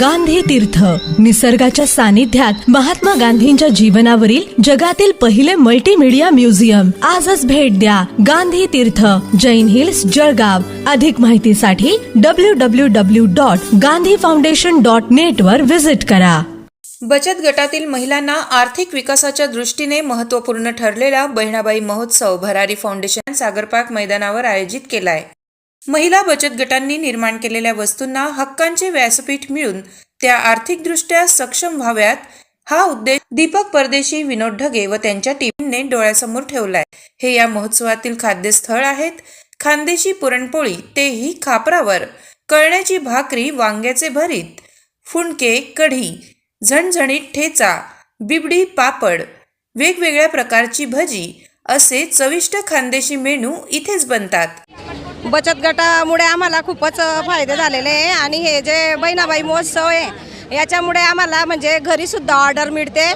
गांधी तीर्थ. निसर्गाच्या सानिध्यात महात्मा गांधींच्या जीवनावरील जगातील पहिले मल्टीमीडिया म्युझियम आजच भेट द्या गांधी तीर्थ जैन हिल्स जळगाव. अधिक माहितीसाठी W W W dot Gandhi foundation dot net वर व्हिजिट करा. बचत गटातील महिलांना आर्थिक विकासाच्या दृष्टीने महत्त्वपूर्ण ठरलेला बहिणाबाई महोत्सव भरारी फाउंडेशन सागरपाक मैदानावर आयोजित केलाय. महिला बचत गटांनी निर्माण केलेल्या वस्तूंना हक्कांचे व्यासपीठ मिळून त्या आर्थिकदृष्ट्या सक्षम व्हाव्यात हा उद्देश दीपक परदेशी विनोद ढगे व त्यांच्या टीमने डोळ्यासमोर ठेवलाय. हे या महोत्सवातील खाद्यस्थळ आहेत. खानदेशी पुरणपोळी तेही खापरावर. कळण्याची भाकरी वांग्याचे भरीत. फुंडके कढी. झणझणीत ठेचा. बिबडी पापड. वेगवेगळ्या प्रकारची भजी. असे चविष्ट खानदेशी मेनू इथेच बनतात. बचत गटामुळे आम्हाला खूपच फायदे झालेले आहे. आणि हे जे बहिणाबाई महोत्सव आहे याच्यामुळे आम्हाला म्हणजे घरीसुद्धा ऑर्डर मिळते.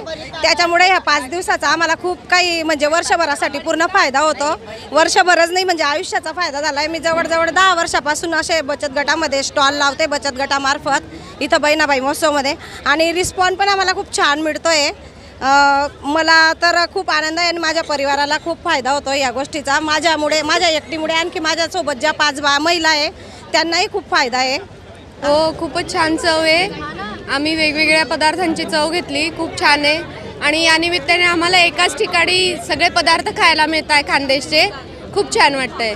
त्याच्यामुळे ह्या पाच दिवसाचा आम्हाला खूप काही म्हणजे वर्षभरासाठी पूर्ण फायदा होतो. वर्षभरच नाही म्हणजे आयुष्याचा फायदा झाला आहे मी जवळजवळ दहा वर्षापासून असे बचत गटामध्ये स्टॉल लावते बचत गटामार्फत इथं बहिणाबाई महोत्सवमध्ये. आणि रिस्पॉन्स पण आम्हाला खूप छान मिळतो आहे मला तर खूप आनंद आहे आणि माझ्या परिवाराला खूप फायदा होतो या गोष्टीचा. माझ्यामुळे माझ्या एकटीमुळे आणखी माझ्यासोबत ज्या पाच बा महिला आहे त्यांनाही खूप फायदा आहे. हो खूपच छान चव आहे. आम्ही वेगवेगळ्या पदार्थांची चव घेतली खूप छान आहे. आणि या निमित्ताने आम्हाला एकाच ठिकाणी सगळे पदार्थ खायला मिळत आहे खानदेशचे. खूप छान वाटतंय.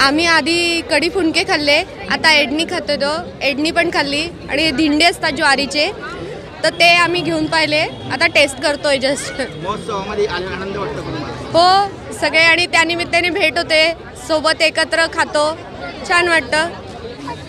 आम्ही आधी कढी फुंके खाल्ले आता एडणी खातो तो. एडणी पण खाल्ली. आणि धिंडे असतात ज्वारीचे. तर ते आम्ही घेऊन पाहिले. आता टेस्ट करतोय जस्ट महोत्सवामध्ये आनंद वाटतो का तुम्हाला? हो सगळे आणि त्यानिमित्ताने भेट होते. सोबत एकत्र खातो. छान वाटतं.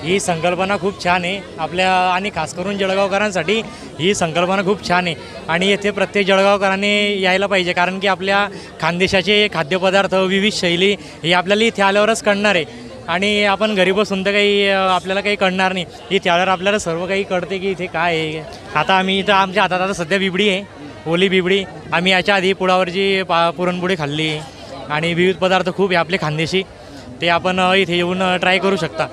ही संकल्पना खूप छान आहे. आपल्या आणि खास करून जळगावकरांसाठी ही संकल्पना खूप छान आहे. आणि येथे प्रत्येक जळगावकरांनी यायला पाहिजे कारण की आपल्या खानदेशाचे खाद्यपदार्थ विविध शैली हे आपल्याला इथे आल्यावरच कळणार आहे. आणि आपण घरी बसून तर काही आपल्याला काही कळणार नाही. इथे आल्यावर आपल्याला सर्व काही कळते की इथे काय आहे. आता आम्ही इथं आमच्या हातात आता सध्या बिबडी आहे ओली बिबडी. आम्ही याच्या आधी पुळावरची पा पुरणपोळी खाल्ली आणि विविध पदार्थ खूप आहे आपले खानदेशी. ते आपण इथे येऊन ट्राय करू शकता.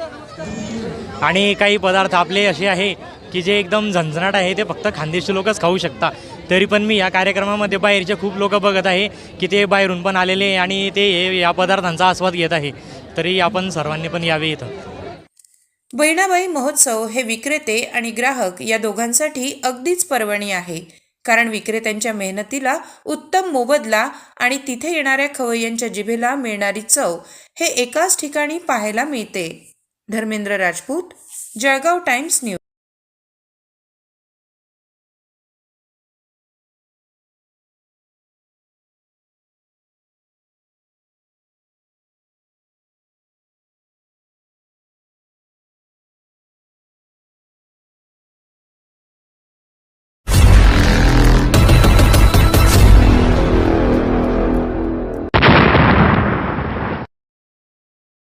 आणि काही पदार्थ आपले असे आहे की जे एकदम झणझणाट आहे ते फक्त खानदेशी लोकच खाऊ शकता. तरी पण मी या कार्यक्रमामध्ये बाहेरचे खूप लोक बघत आहे की ते बाहेरून पण आलेले आणि ते हे या पदार्थांचा आस्वाद घेत आहे. तरी आपण सर्वांनी पण यावे इथं. बहिणाबाई महोत्सव हे विक्रेते आणि ग्राहक या दोघांसाठी अगदीच पर्वणी आहे. कारण विक्रेत्यांच्या मेहनतीला उत्तम मोबदला आणि तिथे येणाऱ्या खवय्यांच्या जिभेला मिळणारी चव हे एकाच ठिकाणी पाहायला मिळते. Dharmendra Rajput Jalgaon Times News